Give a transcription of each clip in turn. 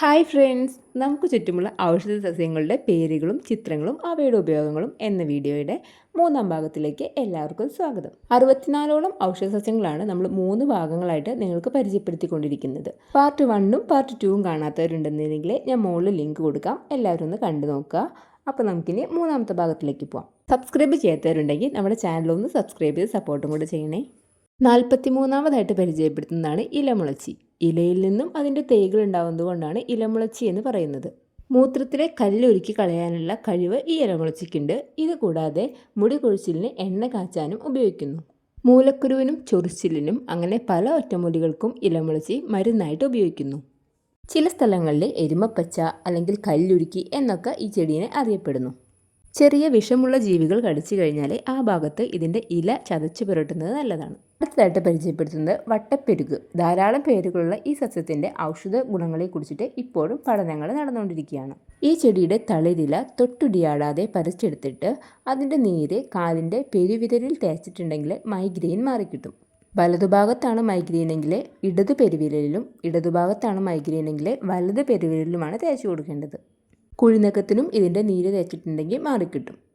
Hi friends നമുക്ക് ചുറ്റുമുള്ള ഔഷധ സസ്യങ്ങളുടെ പേരുകളും ചിത്രങ്ങളും അവയുടെ ഉപയോഗങ്ങളും എന്ന വീഡിയോയുടെ മൂന്നാം ഭാഗത്തിലേക്ക് എല്ലാവർക്കും സ്വാഗതം. അറുപത്തിനാലോളം ഔഷധ സസ്യങ്ങളാണ് നമ്മൾ മൂന്ന് ഭാഗങ്ങളായിട്ട് നിങ്ങൾക്ക് പരിചയപ്പെടുത്തിക്കൊണ്ടിരിക്കുന്നത്. പാർട്ട് വണ്ണും പാർട്ട് ടൂവും കാണാത്തവരുണ്ടെന്നുണ്ടെങ്കിൽ ഞാൻ മുകളിൽ ലിങ്ക് കൊടുക്കാം. എല്ലാവരും ഒന്ന് കണ്ടു നോക്കുക. അപ്പോൾ നമുക്കിനി മൂന്നാമത്തെ ഭാഗത്തിലേക്ക് പോവാം. സബ്സ്ക്രൈബ് ചെയ്യാത്തവരുണ്ടെങ്കിൽ നമ്മുടെ ചാനലൊന്ന് സബ്സ്ക്രൈബ് ചെയ്ത് സപ്പോർട്ടും കൂടെ ചെയ്യണേ. നാൽപ്പത്തി മൂന്നാമതായിട്ട് പരിചയപ്പെടുത്തുന്നതാണ് ഇലമുളച്ചി. ഇലയിൽ നിന്നും അതിന്റെ തേകൾ ഉണ്ടാവുന്നത് കൊണ്ടാണ് ഇലമുളച്ചി എന്ന് പറയുന്നത്. മൂത്രത്തിലെ കല്ലൊരുക്കി കളയാനുള്ള കഴിവ് ഈ ഇലമുളച്ചിക്കുണ്ട്. ഇത് കൂടാതെ മുടി കൊഴിച്ചിലിന് എണ്ണ കാച്ചാനും ഉപയോഗിക്കുന്നു. മൂലക്കുരുവിനും ചൊറിച്ചിലിനും അങ്ങനെ പല ഒറ്റമൂലികൾക്കും ഇലമുളച്ചി മരുന്നായിട്ട് ഉപയോഗിക്കുന്നു. ചില സ്ഥലങ്ങളിൽ എരുമപ്പച്ച അല്ലെങ്കിൽ കല്ലുരുക്കി എന്നൊക്കെ ഈ ചെടീനെ അറിയപ്പെടുന്നു. ചെറിയ വിഷമുള്ള ജീവികൾ കടിച്ചു കഴിഞ്ഞാൽ ആ ഭാഗത്ത് ഇതിന്റെ ഇല ചതച്ചു പുരട്ടുന്നത് നല്ലതാണ്. അടുത്തതായിട്ട് പരിചയപ്പെടുത്തുന്നത് വട്ടപ്പെരുക് ധാരാളം പേരുകളുള്ള ഈ സസ്യത്തിന്റെ ഔഷധ ഗുണങ്ങളെക്കുറിച്ചിട്ട് ഇപ്പോഴും പഠനങ്ങൾ നടന്നുകൊണ്ടിരിക്കുകയാണ്. ഈ ചെടിയുടെ തളിരില തൊട്ടുടിയാടാതെ പറിച്ചെടുത്തിട്ട് അതിന്റെ നീര് കാലിന്റെ പെരുവിരലിൽ തേച്ചിട്ടുണ്ടെങ്കിൽ മൈഗ്രെയിൻ മാറിക്കിട്ടും. വലതുഭാഗത്താണ് മൈഗ്രെയിനെങ്കിൽ ഇടത് പെരുവിരലിലും ഇടതുഭാഗത്താണ് മൈഗ്രെയിനെങ്കിൽ വലത് പെരുവിരലിലുമാണ് തേച്ച് കൊടുക്കേണ്ടത്. കുഴിനക്കത്തിനും ഇതിന്റെ നീര് തേച്ചിട്ടുണ്ടെങ്കിൽ മാറിക്കിട്ടും.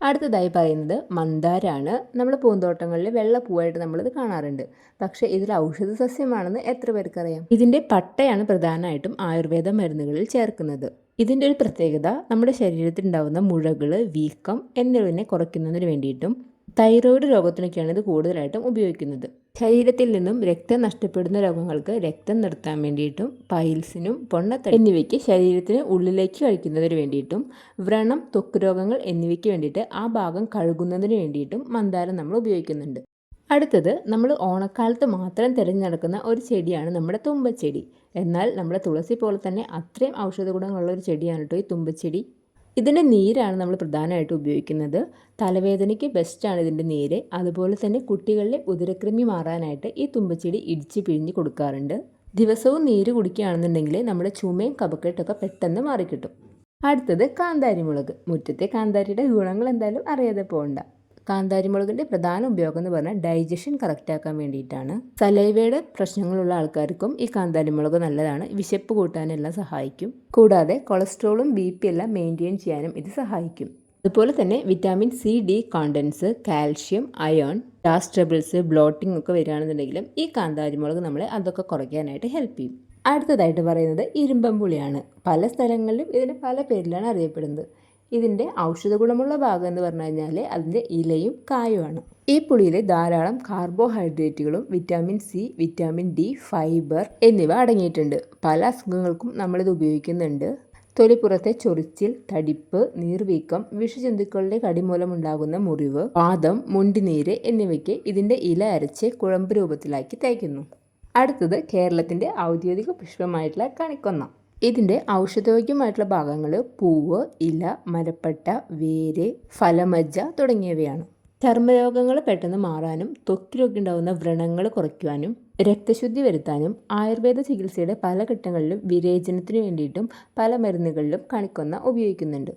അടുത്തതായി പറയുന്നത് മന്ദാരാണ്. നമ്മൾ പൂന്തോട്ടങ്ങളിൽ വെള്ള പൂവായിട്ട് നമ്മളിത് കാണാറുണ്ട്. പക്ഷേ ഇതിൽ ഔഷധ സസ്യമാണെന്ന് എത്ര പേർക്കറിയാം? ഇതിന്റെ പട്ടയാണ് പ്രധാനമായിട്ടും ആയുർവേദ മരുന്നുകളിൽ ചേർക്കുന്നത്. ഇതിന്റെ ഒരു പ്രത്യേകത നമ്മുടെ ശരീരത്തിൽ ഉണ്ടാകുന്ന മുഴകൾ വീക്കം എന്നിവനെ കുറയ്ക്കുന്നതിന് വേണ്ടിയിട്ടും തൈറോയ്ഡ് രോഗത്തിനൊക്കെയാണ് ഇത് കൂടുതലായിട്ടും ഉപയോഗിക്കുന്നത്. ശരീരത്തിൽ നിന്നും രക്തം നഷ്ടപ്പെടുന്ന രോഗങ്ങൾക്ക് രക്തം നിർത്താൻ വേണ്ടിയിട്ടും പൈൽസിനും പൊണ്ണത്ത എന്നിവയ്ക്ക് ശരീരത്തിന് ഉള്ളിലേക്ക് കഴിക്കുന്നതിന് വേണ്ടിയിട്ടും വ്രണം തൊക്ക് രോഗങ്ങൾ എന്നിവയ്ക്ക് വേണ്ടിയിട്ട് ആ ഭാഗം കഴുകുന്നതിന് വേണ്ടിയിട്ടും മന്ദാരം നമ്മൾ ഉപയോഗിക്കുന്നുണ്ട്. അടുത്തത് നമ്മൾ ഓണക്കാലത്ത് മാത്രം തിരഞ്ഞെടുക്കുന്ന ഒരു ചെടിയാണ് നമ്മുടെ തുമ്പച്ചെടി. എന്നാൽ നമ്മുടെ തുളസി പോലെ തന്നെ അത്രയും ഔഷധ ഗുണങ്ങളുള്ള ഒരു ചെടിയാണ് കേട്ടോ ഈ തുമ്പച്ചെടി. ഇതിന്റെ നീരാണ് നമ്മൾ പ്രധാനമായിട്ട് ഉപയോഗിക്കുന്നത്. തലവേദനയ്ക്ക് ബെസ്റ്റാണ് ഇതിന്റെ നീര്. അതുപോലെ തന്നെ കുട്ടികളിലെ ഉദരക്രിമി മാറാനായിട്ട് ഈ തുമ്പച്ചെടി ഇടിച്ച് പിഴിഞ്ഞ് കൊടുക്കാറുണ്ട്. ദിവസവും നീര് കുടിക്കുകയാണെന്നുണ്ടെങ്കിൽ നമ്മുടെ ചുമയും കപക്കെട്ടൊക്കെ പെട്ടെന്ന് മാറിക്കിട്ടും. അടുത്തത് കാന്താരി മുളക് മുറ്റത്തെ കാന്താരിയുടെ ഗുണങ്ങൾ എന്തായാലും അറിയാതെ പോകണ്ട. കാന്താരിമുളകിന്റെ പ്രധാന ഉപയോഗം എന്ന് പറഞ്ഞാൽ ഡൈജഷൻ കറക്റ്റാക്കാൻ വേണ്ടിയിട്ടാണ്. സലൈവയുടെ പ്രശ്നങ്ങളുള്ള ആൾക്കാർക്കും ഈ കാന്താരിമുളക് നല്ലതാണ്. വിശപ്പ് കൂട്ടാനെല്ലാം സഹായിക്കും. കൂടാതെ കൊളസ്ട്രോളും ബി പി എല്ലാം മെയിന്റെയിൻ ചെയ്യാനും ഇത് സഹായിക്കും. അതുപോലെ തന്നെ vitamin C D contents calcium iron gas troubles bloating ഒക്കെ വരികയാണെന്നുണ്ടെങ്കിലും ഈ കാന്താരിമുളക് നമ്മളെ അതൊക്കെ കുറയ്ക്കാനായിട്ട് ഹെൽപ്പ് ചെയ്യും. അടുത്തതായിട്ട് പറയുന്നത് ഇരുമ്പം പുളിയാണ്. പല സ്ഥലങ്ങളിലും ഇതിന് പല പേരിലാണ് അറിയപ്പെടുന്നത്. ഇതിന്റെ ഔഷധ ഗുണമുള്ള ഭാഗം എന്ന് പറഞ്ഞു കഴിഞ്ഞാൽ അതിന്റെ ഇലയും കായുമാണ്. ഈ പുളിയിൽ ധാരാളം കാർബോഹൈഡ്രേറ്റുകളും vitamin C vitamin D fibre എന്നിവ അടങ്ങിയിട്ടുണ്ട്. പല അസുഖങ്ങൾക്കും നമ്മളിത് ഉപയോഗിക്കുന്നുണ്ട്. തൊലിപ്പുറത്തെ ചൊറിച്ചിൽ തടിപ്പ് നീർവീക്കം വിഷജന്തുക്കളുടെ കടിമൂലമുണ്ടാകുന്ന മുറിവ് പാദം മുണ്ടിനീര് എന്നിവയ്ക്ക് ഇതിന്റെ ഇല അരച്ച് കുഴമ്പ് രൂപത്തിലാക്കി തേക്കുന്നു. അടുത്തത് കേരളത്തിന്റെ ഔദ്യോഗിക പുഷ്പമായിട്ടുള്ള കണിക്കൊന്ന. ഇതിന്റെ ഔഷധയോഗ്യമായിട്ടുള്ള ഭാഗങ്ങൾ പൂവ് ഇല മരപ്പട്ട വേര് ഫലമജ്ജ തുടങ്ങിയവയാണ്. ചർമ്മരോഗങ്ങൾ പെട്ടെന്ന് മാറാനും ത്വക്കിലൊക്കെ ഉണ്ടാകുന്ന വ്രണങ്ങൾ കുറയ്ക്കുവാനും രക്തശുദ്ധി വരുത്താനും ആയുർവേദ ചികിത്സയുടെ പല ഘട്ടങ്ങളിലും വിരേചനത്തിന് വേണ്ടിയിട്ടും പല മരുന്നുകളിലും കണിക്കൊന്ന ഉപയോഗിക്കുന്നുണ്ട്.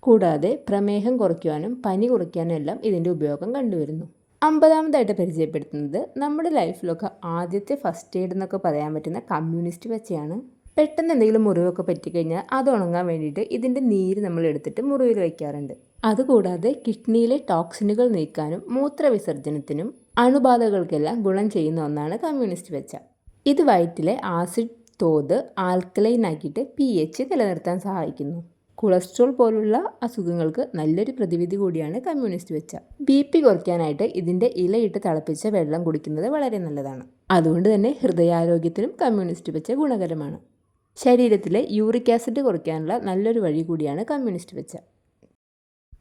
കൂടാതെ പ്രമേഹം കുറയ്ക്കുവാനും പനി കുറയ്ക്കാനും എല്ലാം ഇതിന്റെ ഉപയോഗം കണ്ടുവരുന്നു. അമ്പതാമതായിട്ട് പരിചയപ്പെടുത്തുന്നത് നമ്മുടെ ലൈഫിലൊക്കെ ആദ്യത്തെ ഫസ്റ്റ് എയ്ഡ് എന്നൊക്കെ പറയാൻ പറ്റുന്ന കമ്മ്യൂണിസ്റ്റ് വെച്ചയാണ് പെട്ടെന്ന് എന്തെങ്കിലും മുറിവൊക്കെ പറ്റിക്കഴിഞ്ഞാൽ അത് ഉണങ്ങാൻ വേണ്ടിയിട്ട് ഇതിന്റെ നീര് നമ്മൾ എടുത്തിട്ട് മുറിവിൽ വയ്ക്കാറുണ്ട്. അതുകൂടാതെ കിഡ്നിയിലെ ടോക്സിനുകൾ നീക്കാനും മൂത്രവിസർജനത്തിനും അണുബാധകൾക്കെല്ലാം ഗുണം ചെയ്യുന്ന ഒന്നാണ് കമ്മ്യൂണിസ്റ്റ് വെച്ച. ഇത് വയറ്റിലെ ആസിഡ് തോത് ആൽക്കലൈൻ ആക്കിയിട്ട് പി എച്ച് നിലനിർത്താൻ സഹായിക്കുന്നു. കൊളസ്ട്രോൾ പോലുള്ള അസുഖങ്ങൾക്ക് നല്ലൊരു പ്രതിവിധി കൂടിയാണ് കമ്മ്യൂണിസ്റ്റ് വെച്ച. ബി പി കുറയ്ക്കാനായിട്ട് ഇതിന്റെ ഇലയിട്ട് തിളപ്പിച്ച വെള്ളം കുടിക്കുന്നത് വളരെ നല്ലതാണ്. അതുകൊണ്ട് തന്നെ ഹൃദയാരോഗ്യത്തിനും കമ്മ്യൂണിസ്റ്റ് വെച്ച ഗുണകരമാണ്. ശരീരത്തിലെ യൂറിക് ആസിഡ് കുറയ്ക്കാനുള്ള നല്ലൊരു വഴി കൂടിയാണ് കമ്മ്യൂണിസ്റ്റ് വെച്ച.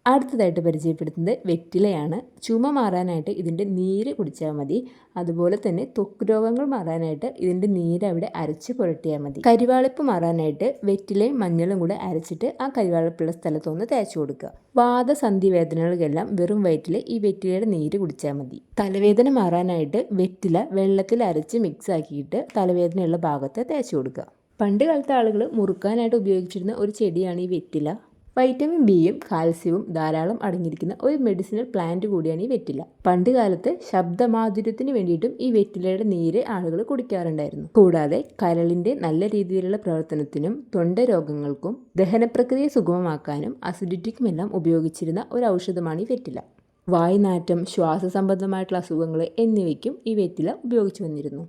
അടുത്തതായിട്ട് പരിചയപ്പെടുത്തുന്നത് വെറ്റിലയാണ്. ചുമ മാറാനായിട്ട് ഇതിന്റെ നീര് കുടിച്ചാൽ മതി. അതുപോലെ തന്നെ ത്വക്ക് രോഗങ്ങൾ മാറാനായിട്ട് ഇതിന്റെ നീര് അവിടെ അരച്ച് പുരട്ടിയാൽ മതി. കരിവാളിപ്പ് മാറാനായിട്ട് വെറ്റിലയും മഞ്ഞളും കൂടെ അരച്ചിട്ട് ആ കരിവാളിപ്പുള്ള സ്ഥലത്തൊന്ന് തേച്ച് കൊടുക്കുക. വാദസന്ധി വേദനകൾക്കെല്ലാം വെറും വയറ്റിൽ ഈ വെറ്റിലയുടെ നീര് കുടിച്ചാൽ മതി. തലവേദന മാറാനായിട്ട് വെറ്റില വെള്ളത്തിൽ അരച്ച് മിക്സ് ആക്കിയിട്ട് തലവേദനയുള്ള ഭാഗത്ത് തേച്ച് കൊടുക്കുക. പണ്ട് കാലത്തെ ആളുകൾ മുറുക്കാനായിട്ട് ഉപയോഗിച്ചിരുന്ന ഒരു ചെടിയാണ് ഈ വെറ്റില. വൈറ്റമിൻ ബിയും കാൽസ്യവും ധാരാളം അടങ്ങിയിരിക്കുന്ന ഒരു മെഡിസിനൽ പ്ലാന്റ് കൂടിയാണ് ഈ വെറ്റില. പണ്ട് കാലത്ത് ശബ്ദമാധുര്യത്തിന് വേണ്ടിയിട്ടും ഈ വെറ്റിലയുടെ നീര് ആളുകൾ കുടിക്കാറുണ്ടായിരുന്നു. കൂടാതെ കരളിന്റെ നല്ല രീതിയിലുള്ള പ്രവർത്തനത്തിനും തൊണ്ട രോഗങ്ങൾക്കും ദഹനപ്രക്രിയ സുഗമമാക്കാനും അസിഡിറ്റിക്കുമെല്ലാം ഉപയോഗിച്ചിരുന്ന ഒരു ഔഷധമാണ് ഈ വെറ്റില. വായുനാറ്റം ശ്വാസ സംബന്ധമായിട്ടുള്ള അസുഖങ്ങൾ എന്നിവയ്ക്കും ഈ വെറ്റില ഉപയോഗിച്ചു വന്നിരുന്നു.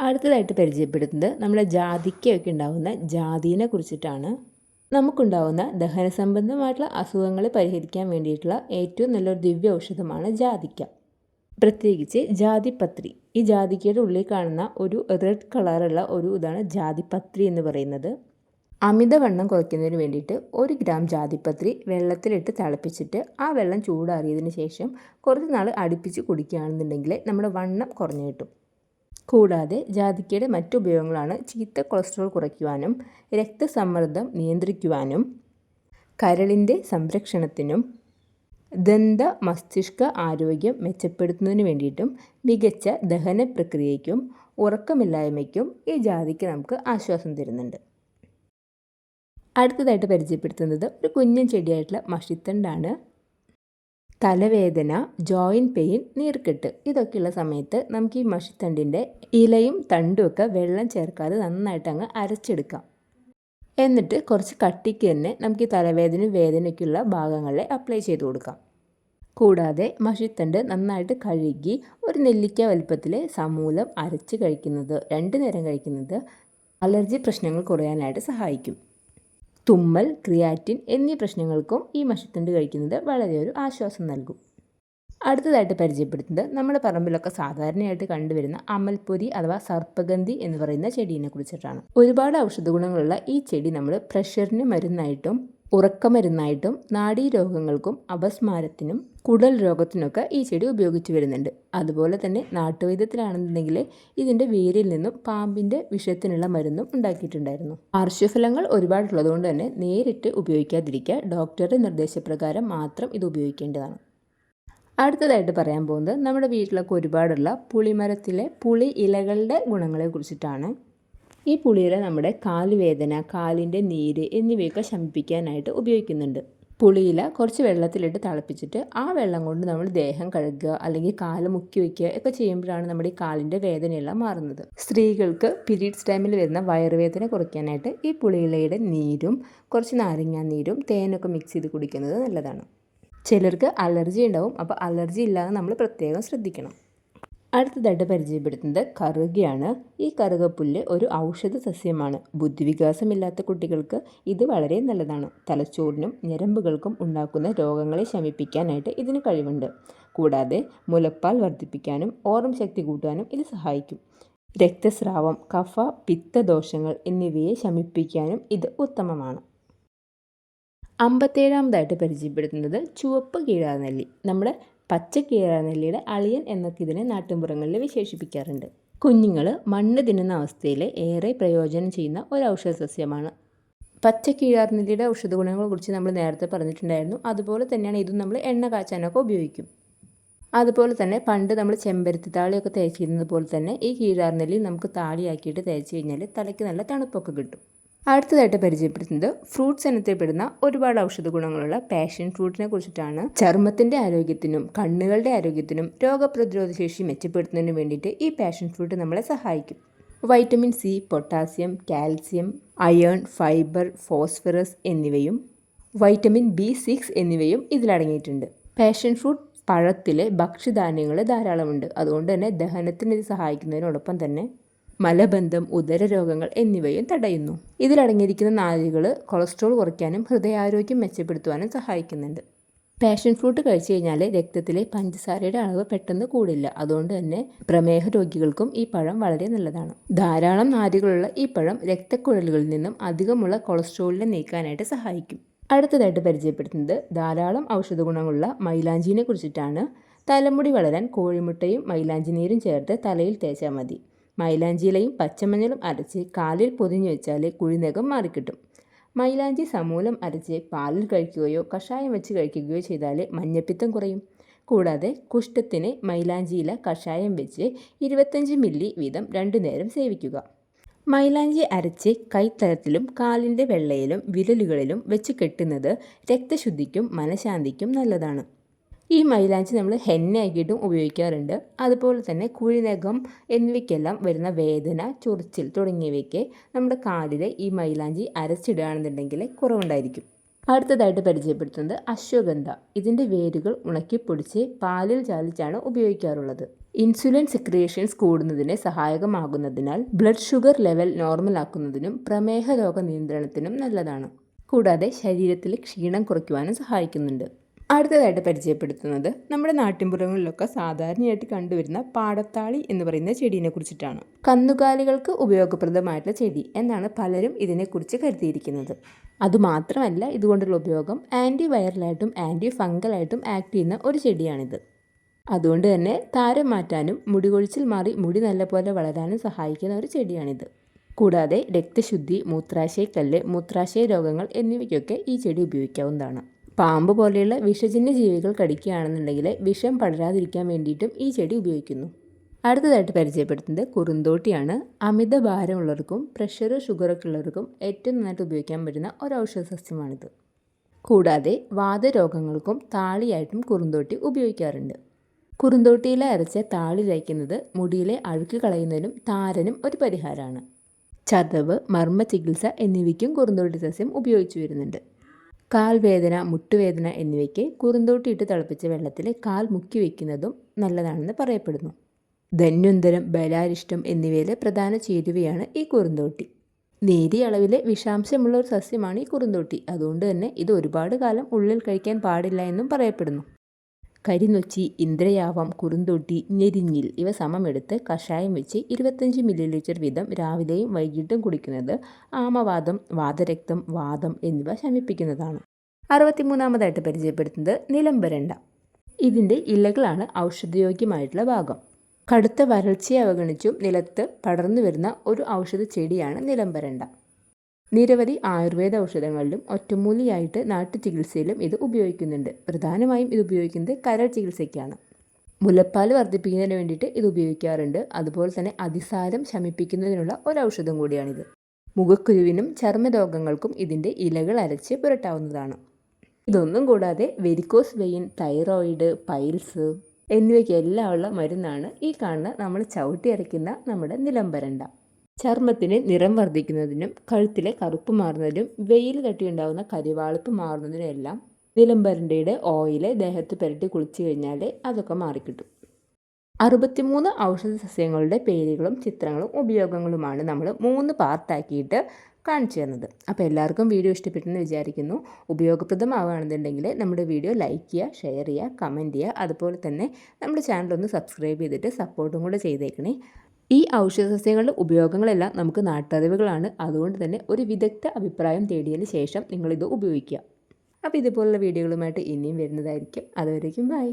അടുത്തതായിട്ട് പരിചയപ്പെടുത്തുന്നത് നമ്മുടെ ജാതിക്കയൊക്കെ ഉണ്ടാകുന്ന ജാതിനെ കുറിച്ചിട്ടാണ്. നമുക്കുണ്ടാവുന്ന ദഹന സംബന്ധമായിട്ടുള്ള അസുഖങ്ങളെ പരിഹരിക്കാൻ വേണ്ടിയിട്ടുള്ള ഏറ്റവും നല്ലൊരു ദിവ്യ ഔഷധമാണ് ജാതിക്ക. പ്രത്യേകിച്ച് ജാതിപത്രി. ഈ ജാതിക്കയുടെ ഉള്ളിൽ കാണുന്ന ഒരു റെഡ് കളറുള്ള ഒരു ഇതാണ് ജാതിപത്രി എന്ന് പറയുന്നത്. അമിതവണ്ണം കുറയ്ക്കുന്നതിന് വേണ്ടിയിട്ട് ഒരു ഗ്രാം ജാതിപത്രി വെള്ളത്തിലിട്ട് തിളപ്പിച്ചിട്ട് ആ വെള്ളം ചൂടാറിയതിന് ശേഷം കുറച്ച് നാൾ അടുപ്പിച്ച് കുടിക്കുകയാണെന്നുണ്ടെങ്കിൽ നമ്മുടെ വണ്ണം കുറഞ്ഞു കിട്ടും. കൂടാതെ ജാതിക്കയുടെ മറ്റു ഉപയോഗങ്ങളാണ് ചീത്ത കൊളസ്ട്രോൾ കുറയ്ക്കുവാനും രക്തസമ്മർദ്ദം നിയന്ത്രിക്കുവാനും കരളിന്റെ സംരക്ഷണത്തിനും ദന്ത മസ്തിഷ്ക ആരോഗ്യം മെച്ചപ്പെടുത്തുന്നതിന് വേണ്ടിയിട്ടും മികച്ച ദഹന പ്രക്രിയയ്ക്കും ഉറക്കമില്ലായ്മയ്ക്കും ഈ ജാതിക്ക് നമുക്ക് ആശ്വാസം തരുന്നുണ്ട്. അടുത്തതായിട്ട് പരിചയപ്പെടുത്തുന്നത് ഒരു കുഞ്ഞൻ ചെടിയായിട്ടുള്ള മഷിത്തണ്ടാണ്. തലവേദന ജോയിന്റ് പെയിൻ നീർക്കെട്ട് ഇതൊക്കെയുള്ള സമയത്ത് നമുക്ക് ഈ മഷിത്തണ്ടിന്റെ ഇലയും തണ്ടും ഒക്കെ വെള്ളം ചേർക്കാതെ നന്നായിട്ട് അങ്ങ് അരച്ചെടുക്കാം. എന്നിട്ട് കുറച്ച് കട്ടിക്ക് തന്നെ നമുക്ക് ഈ തലവേദന വേദനയ്ക്കുള്ള ഭാഗങ്ങളിൽ അപ്ലൈ ചെയ്ത് കൊടുക്കാം. കൂടാതെ മഷിത്തണ്ട് നന്നായിട്ട് കഴുകി ഒരു നെല്ലിക്ക വലുപ്പത്തിൽ സമൂലം അരച്ച് കഴിക്കുന്നത് രണ്ട് നേരം കഴിക്കുന്നത് അലർജി പ്രശ്നങ്ങൾ കുറയാനായിട്ട് സഹായിക്കും. തുമ്മൽ ക്രിയാറ്റിൻ എന്നീ പ്രശ്നങ്ങൾക്കും ഈ മഷിത്തണ്ട് കഴിക്കുന്നത് വളരെ ഒരു ആശ്വാസം നൽകും. അടുത്തതായിട്ട് പരിചയപ്പെടുത്തുന്നത് നമ്മുടെ പറമ്പിലൊക്കെ സാധാരണയായിട്ട് കണ്ടുവരുന്ന അമൽപ്പൊരി അഥവാ സർപ്പഗന്ധി എന്ന് പറയുന്ന ചെടീനെ കുറിച്ചിട്ടാണ്. ഒരുപാട് ഔഷധ ഗുണങ്ങളുള്ള ഈ ചെടി നമ്മൾ പ്രഷറിന് മരുന്നായിട്ടും ഉറക്കമരുന്നായിട്ടും നാഡീരോഗങ്ങൾക്കും അപസ്മാരത്തിനും കുടൽ രോഗത്തിനൊക്കെ ഈ ചെടി ഉപയോഗിച്ച് വരുന്നുണ്ട്. അതുപോലെ തന്നെ നാട്ടുവൈദ്യത്തിലാണെന്നുണ്ടെങ്കിൽ ഇതിന്റെ വേരിൽ നിന്നും പാമ്പിന്റെ വിഷത്തിനുള്ള മരുന്നും ഉണ്ടാക്കിയിട്ടുണ്ടായിരുന്നു. പാർശ്വഫലങ്ങൾ ഒരുപാടുള്ളതുകൊണ്ട് തന്നെ നേരിട്ട് ഉപയോഗിക്കാതിരിക്കുക ഡോക്ടറുടെ നിർദ്ദേശപ്രകാരം മാത്രം ഇത് ഉപയോഗിക്കേണ്ടതാണ്. അടുത്തതായിട്ട് പറയാൻ പോകുന്നത് നമ്മുടെ വീട്ടിലൊക്കെ ഒരുപാടുള്ള പുളിമരത്തിലെ പുളി ഇലകളുടെ ഗുണങ്ങളെ കുറിച്ചിട്ടാണ്. ഈ പുളിയില നമ്മുടെ കാലുവേദന കാലിന്റെ നീര് എന്നിവയൊക്കെ ശമിപ്പിക്കാനായിട്ട് ഉപയോഗിക്കുന്നുണ്ട്. പുളിയില കുറച്ച് വെള്ളത്തിലിട്ട് തിളപ്പിച്ചിട്ട് ആ വെള്ളം കൊണ്ട് നമ്മൾ ദേഹം കഴുകുക അല്ലെങ്കിൽ കാൽ മുക്കി വയ്ക്കുക ഒക്കെ ചെയ്യുമ്പോഴാണ് നമ്മുടെ ഈ കാലിന്റെ വേദനയെല്ലാം മാറുന്നത്. സ്ത്രീകൾക്ക് പീരീഡ്സ് ടൈമിൽ വരുന്ന വയറുവേദന കുറയ്ക്കാനായിട്ട് ഈ പുളിയിലയുടെ നീരും കുറച്ച് നാരങ്ങാ നീരും തേനൊക്കെ മിക്സ് ചെയ്ത് കുടിക്കുന്നത് നല്ലതാണ്. ചിലർക്ക് അലർജി ഉണ്ടാവും. അപ്പോൾ അലർജി ഇല്ലാതെ നമ്മൾ പ്രത്യേകം ശ്രദ്ധിക്കണം. അടുത്തതായിട്ട് പരിചയപ്പെടുത്തുന്നത് കറുകയാണ്. ഈ കറുകപ്പുല്ല് ഒരു ഔഷധ സസ്യമാണ്. ബുദ്ധിവികാസമില്ലാത്ത കുട്ടികൾക്ക് ഇത് വളരെ നല്ലതാണ്. തലച്ചോറിനും ഞരമ്പുകൾക്കും ഉണ്ടാക്കുന്ന രോഗങ്ങളെ ശമിപ്പിക്കാനായിട്ട് ഇതിന് കഴിവുണ്ട്. കൂടാതെ മുലപ്പാൽ വർദ്ധിപ്പിക്കാനും ഓർമ്മ ശക്തി കൂട്ടാനും ഇത് സഹായിക്കും. രക്തസ്രാവം കഫ പിത്തദോഷങ്ങൾ എന്നിവയെ ശമിപ്പിക്കാനും ഇത് ഉത്തമമാണ്. അമ്പത്തേഴാമതായിട്ട് പരിചയപ്പെടുത്തുന്നത് ചുവപ്പ് കീഴാനെല്ലി നമ്മുടെ പച്ച കീഴാനെല്ലിയുടെ അളിയൻ എന്നൊക്കെ ഇതിനെ നാട്ടിൻപുറങ്ങളിൽ വിശേഷിപ്പിക്കാറുണ്ട്. കുഞ്ഞുങ്ങൾ മണ്ണ് തിന്നുന്ന അവസ്ഥയിൽ ഏറെ പ്രയോജനം ചെയ്യുന്ന ഒരു ഔഷധ സസ്യമാണ്. പച്ച കീഴാർനെല്ലിയുടെ ഔഷധ ഗുണങ്ങളെ കുറിച്ച് നമ്മൾ നേരത്തെ പറഞ്ഞിട്ടുണ്ടായിരുന്നു. അതുപോലെ തന്നെയാണ് ഇതും നമ്മൾ എണ്ണ കാച്ചാനൊക്കെ ഉപയോഗിക്കും. അതുപോലെ തന്നെ പണ്ട് നമ്മൾ ചെമ്പരത്തി താളിയൊക്കെ തേച്ചിരുന്നത് പോലെ തന്നെ ഈ കീഴാർനെല്ലി നമുക്ക് താളിയാക്കിയിട്ട് തേച്ച് കഴിഞ്ഞാൽ തലയ്ക്ക് നല്ല തണുപ്പൊക്കെ കിട്ടും. അടുത്തതായിട്ട് പരിചയപ്പെടുത്തുന്നത് ഫ്രൂട്ട്സ് ഇനത്തിൽപ്പെടുന്ന ഒരുപാട് ഔഷധ ഗുണങ്ങളുള്ള പാഷൻ ഫ്രൂട്ടിനെ കുറിച്ചിട്ടാണ്. ചർമ്മത്തിന്റെ ആരോഗ്യത്തിനും കണ്ണുകളുടെ ആരോഗ്യത്തിനും രോഗപ്രതിരോധ ശേഷി മെച്ചപ്പെടുത്തുന്നതിന് വേണ്ടിയിട്ട് ഈ പാഷൻ ഫ്രൂട്ട് നമ്മളെ സഹായിക്കും. Vitamin C potassium calcium iron fibre phosphorus എന്നിവയും വൈറ്റമിൻ ബി സിക്സ് എന്നിവയും ഇതിലടങ്ങിയിട്ടുണ്ട് പാഷൻ ഫ്രൂട്ട് പഴത്തിലെ ഭക്ഷ്യധാന്യങ്ങൾ ധാരാളമുണ്ട്. അതുകൊണ്ട് തന്നെ ദഹനത്തിന് ഇത് സഹായിക്കുന്നതിനോടൊപ്പം തന്നെ മലബന്ധം ഉദരരോഗങ്ങൾ എന്നിവയും തടയുന്നു. ഇതിലടങ്ങിയിരിക്കുന്ന നാരുകൾ കൊളസ്ട്രോൾ കുറയ്ക്കാനും ഹൃദയാരോഗ്യം മെച്ചപ്പെടുത്തുവാനും സഹായിക്കുന്നുണ്ട്. പാഷൻ ഫ്രൂട്ട് കഴിച്ചു കഴിഞ്ഞാൽ രക്തത്തിലെ പഞ്ചസാരയുടെ അളവ് പെട്ടെന്ന് കൂടില്ല. അതുകൊണ്ട് തന്നെ പ്രമേഹ രോഗികൾക്കും ഈ പഴം വളരെ നല്ലതാണ്. ധാരാളം നാരുകളുള്ള ഈ പഴം രക്തക്കുഴലുകളിൽ നിന്നും അധികമുള്ള കൊളസ്ട്രോളിനെ നീക്കാനായിട്ട് സഹായിക്കും. അടുത്തതായിട്ട് പരിചയപ്പെടുത്തുന്നത് ധാരാളം ഔഷധ ഗുണങ്ങളുള്ള മൈലാഞ്ചിനെ കുറിച്ചിട്ടാണ്. തലമുടി വളരാൻ കോഴിമുട്ടയും മൈലാഞ്ചി നീരും ചേർത്ത് തലയിൽ തേച്ചാൽ മതി. മൈലാഞ്ചിയിലയും പച്ചമഞ്ഞളും അരച്ച് കാലിൽ പൊതിഞ്ഞു വെച്ചാൽ കുഴിനകം മാറിക്കിട്ടും. മൈലാഞ്ചി സമൂലം അരച്ച് പാലിൽ കഴിക്കുകയോ കഷായം വെച്ച് കഴിക്കുകയോ ചെയ്താൽ മഞ്ഞപ്പിത്തം കുറയും. കൂടാതെ കുഷ്ഠത്തിന് മൈലാഞ്ചിയില കഷായം വെച്ച് ഇരുപത്തഞ്ച് മില്ലി വീതം രണ്ടു നേരം സേവിക്കുക. മൈലാഞ്ചി അരച്ച് കൈത്തലത്തിലും കാലിന്റെ വെള്ളയിലും വിരലുകളിലും വെച്ച് കെട്ടുന്നത് രക്തശുദ്ധിക്കും മനഃശാന്തിക്കും നല്ലതാണ്. ഈ മൈലാഞ്ചി നമ്മൾ ഹെന്നയാക്കിയിട്ടും ഉപയോഗിക്കാറുണ്ട്. അതുപോലെ തന്നെ കുഴിനകം എന്നിവയ്ക്കെല്ലാം വരുന്ന വേദന ചൊറിച്ചിൽ തുടങ്ങിയവയ്ക്ക് നമ്മുടെ കാലിൽ ഈ മൈലാഞ്ചി അരച്ചിടുകയാണെന്നുണ്ടെങ്കിൽ കുറവുണ്ടായിരിക്കും. അടുത്തതായിട്ട് പരിചയപ്പെടുത്തുന്നത് അശ്വഗന്ധ. ഇതിന്റെ വേരുകൾ ഉണക്കി പൊടിച്ച് പാലിൽ ചാലിച്ചാണ് ഉപയോഗിക്കാറുള്ളത്. ഇൻസുലിൻ സെക്രിയേഷൻസ് കൂടുന്നതിന് സഹായകമാകുന്നതിനാൽ ബ്ലഡ് ഷുഗർ ലെവൽ നോർമലാക്കുന്നതിനും പ്രമേഹ രോഗ നിയന്ത്രണത്തിനും നല്ലതാണ്. കൂടാതെ ശരീരത്തിൽ ക്ഷീണം കുറയ്ക്കുവാനും സഹായിക്കുന്നുണ്ട്. അടുത്തതായിട്ട് പരിചയപ്പെടുത്തുന്നത് നമ്മുടെ നാട്ടിൻപുറങ്ങളിലൊക്കെ സാധാരണയായിട്ട് കണ്ടുവരുന്ന പാടത്താളി എന്ന് പറയുന്ന ചെടീനെ കുറിച്ചിട്ടാണ്. കന്നുകാലികൾക്ക് ഉപയോഗപ്രദമായിട്ടുള്ള ചെടി എന്നാണ് പലരും ഇതിനെക്കുറിച്ച് കരുതിയിരിക്കുന്നത്. അതുമാത്രമല്ല ഇതുകൊണ്ടുള്ള ഉപയോഗം ആന്റി വൈറലായിട്ടും ആന്റി ഫംഗലായിട്ടും ആക്ട് ചെയ്യുന്ന ഒരു ചെടിയാണിത്. അതുകൊണ്ട് തന്നെ താരം മാറ്റാനും മുടി കൊഴിച്ചിൽ മാറി മുടി നല്ലപോലെ വളരാനും സഹായിക്കുന്ന ഒരു ചെടിയാണിത്. കൂടാതെ രക്തശുദ്ധി മൂത്രാശയക്കല്ല് മൂത്രാശയ രോഗങ്ങൾ എന്നിവയ്ക്കൊക്കെ ഈ ചെടി ഉപയോഗിക്കാവുന്നതാണ്. പാമ്പ് പോലെയുള്ള വിഷജന്യ ജീവികൾ കടിക്കുകയാണെന്നുണ്ടെങ്കിൽ വിഷം പടരാതിരിക്കാൻ വേണ്ടിയിട്ടും ഈ ചെടി ഉപയോഗിക്കുന്നു. അടുത്തതായിട്ട് പരിചയപ്പെടുത്തുന്നത് കുറുന്തോട്ടിയാണ്. അമിത ഭാരമുള്ളവർക്കും പ്രഷർ ഷുഗറൊക്കെ ഉള്ളവർക്കും ഏറ്റവും നന്നായിട്ട് ഉപയോഗിക്കാൻ പറ്റുന്ന ഒരു ഔഷധ സസ്യമാണിത്. കൂടാതെ വാതരോഗങ്ങൾക്കും താളിയായിട്ടും കുറുന്തോട്ടി ഉപയോഗിക്കാറുണ്ട്. കുറുന്തോട്ടിയിലെ അരച്ച താളി തയ്ക്കുന്നത് മുടിയിലെ അഴുക്ക് കളയുന്നതിനും താരനും ഒരു പരിഹാരമാണ്. ചതവ് മർമ്മ ചികിത്സ എന്നിവയ്ക്കും കുറുന്തോട്ടി സസ്യം ഉപയോഗിച്ചു വരുന്നുണ്ട്. കാൽവേദന മുട്ടുവേദന എന്നിവയ്ക്ക് കുറുന്തോട്ടിയിട്ട് തിളപ്പിച്ച വെള്ളത്തിൽ കാൽ മുക്കി വയ്ക്കുന്നതും നല്ലതാണെന്ന് പറയപ്പെടുന്നു. ധന്യുന്തരം ബലാരിഷ്ടം എന്നിവയിലെ പ്രധാന ചേരുവയാണ് ഈ കുറുന്തോട്ടി. നേരിയ അളവിലെ വിഷാംശമുള്ള ഒരു സസ്യമാണ് ഈ കുറുന്തോട്ടി. അതുകൊണ്ട് തന്നെ ഇത് ഒരുപാട് കാലം ഉള്ളിൽ കഴിക്കാൻ പാടില്ല എന്നും പറയപ്പെടുന്നു. കരിനൊച്ചി ഇന്ദ്രയാവം കുറുന്തൊട്ടി ഞെരിഞ്ഞിൽ ഇവ സമമെടുത്ത് കഷായം വെച്ച് ഇരുപത്തഞ്ച് മില്ലി ലിറ്റർ വീതം രാവിലെയും വൈകിട്ടും കുടിക്കുന്നത് ആമവാദം വാതരക്തം വാദം എന്നിവ ശമിപ്പിക്കുന്നതാണ്. അറുപത്തിമൂന്നാമതായിട്ട് പരിചയപ്പെടുത്തുന്നത് നിലംബരണ്ട. ഇതിന്റെ ഇലകളാണ് ഔഷധയോഗ്യമായിട്ടുള്ള ഭാഗം. കടുത്ത വരൾച്ചയെ അവഗണിച്ചും നിലത്ത് പടർന്നു വരുന്ന ഒരു ഔഷധ ചെടിയാണ് നിലംബരണ്ട. നിരവധി ആയുർവേദ ഔഷധങ്ങളിലും ഒറ്റമൂലിയായിട്ട് നാട്ടു ചികിത്സയിലും ഇത് ഉപയോഗിക്കുന്നുണ്ട്. പ്രധാനമായും ഇത് ഉപയോഗിക്കുന്നത് കരൾ ചികിത്സയ്ക്കാണ്. മുലപ്പാൽ വർദ്ധിപ്പിക്കുന്നതിന് വേണ്ടിയിട്ട് ഇത് ഉപയോഗിക്കാറുണ്ട്. അതുപോലെ തന്നെ അതിസാരം ശമിപ്പിക്കുന്നതിനുള്ള ഒരു ഔഷധം കൂടിയാണിത്. മുഖക്കുരുവിനും ചർമ്മരോഗങ്ങൾക്കും ഇതിന്റെ ഇലകൾ അരച്ച് പുരട്ടാവുന്നതാണ്. ഇതൊന്നും കൂടാതെ വെരിക്കോസ് വെയിൻ തൈറോയിഡ് പൈൽസ് എന്നിവയ്ക്കെല്ലാം ഉള്ള മരുന്നാണ് ഈ കാണുന്ന നമ്മൾ ചവിട്ടി അരയ്ക്കുന്ന നമ്മുടെ നിലംബരണ്ട. ചർമ്മത്തിന് നിറം വർദ്ധിക്കുന്നതിനും കഴുത്തിലെ കറുപ്പ് മാറുന്നതിനും വെയിൽ തട്ടിയുണ്ടാകുന്ന കരിവാളിപ്പ് മാറുന്നതിനും എല്ലാം നിലംബരണ്ടയുടെ ഓയിൽ ദേഹത്ത് പുരട്ടി കുളിച്ചു കഴിഞ്ഞാൽ അതൊക്കെ മാറിക്കിട്ടും. അറുപത്തിമൂന്ന് ഔഷധ സസ്യങ്ങളുടെ പേരുകളും ചിത്രങ്ങളും ഉപയോഗങ്ങളുമാണ് നമ്മൾ മൂന്ന് പാർട്ടാക്കിയിട്ട് കാണിച്ചു തന്നത്. അപ്പോൾ എല്ലാവർക്കും വീഡിയോ ഇഷ്ടപ്പെട്ടെന്ന് വിചാരിക്കുന്നു. ഉപയോഗപ്രദമാവുകയാണെന്നുണ്ടെങ്കിൽ നമ്മുടെ വീഡിയോ ലൈക്ക് ചെയ്യുക ഷെയർ ചെയ്യുക കമന്റ് ചെയ്യുക. അതുപോലെ തന്നെ നമ്മുടെ ചാനൽ ഒന്ന് സബ്സ്ക്രൈബ് ചെയ്തിട്ട് സപ്പോർട്ടും കൂടെ ചെയ്തേക്കണേ. ഈ ഔഷധസസ്യങ്ങളുടെ ഉപയോഗങ്ങളെല്ലാം നമുക്ക് നാട്ടറിവുകളാണ്. അതുകൊണ്ട് തന്നെ ഒരു വിദഗ്ധ അഭിപ്രായം തേടിയതിന് ശേഷം നിങ്ങളിത് ഉപയോഗിക്കുക. അപ്പോൾ ഇതുപോലുള്ള വീഡിയോകളുമായിട്ട് ഇനിയും വരുന്നതായിരിക്കും. അതുവരേക്കും ബൈ.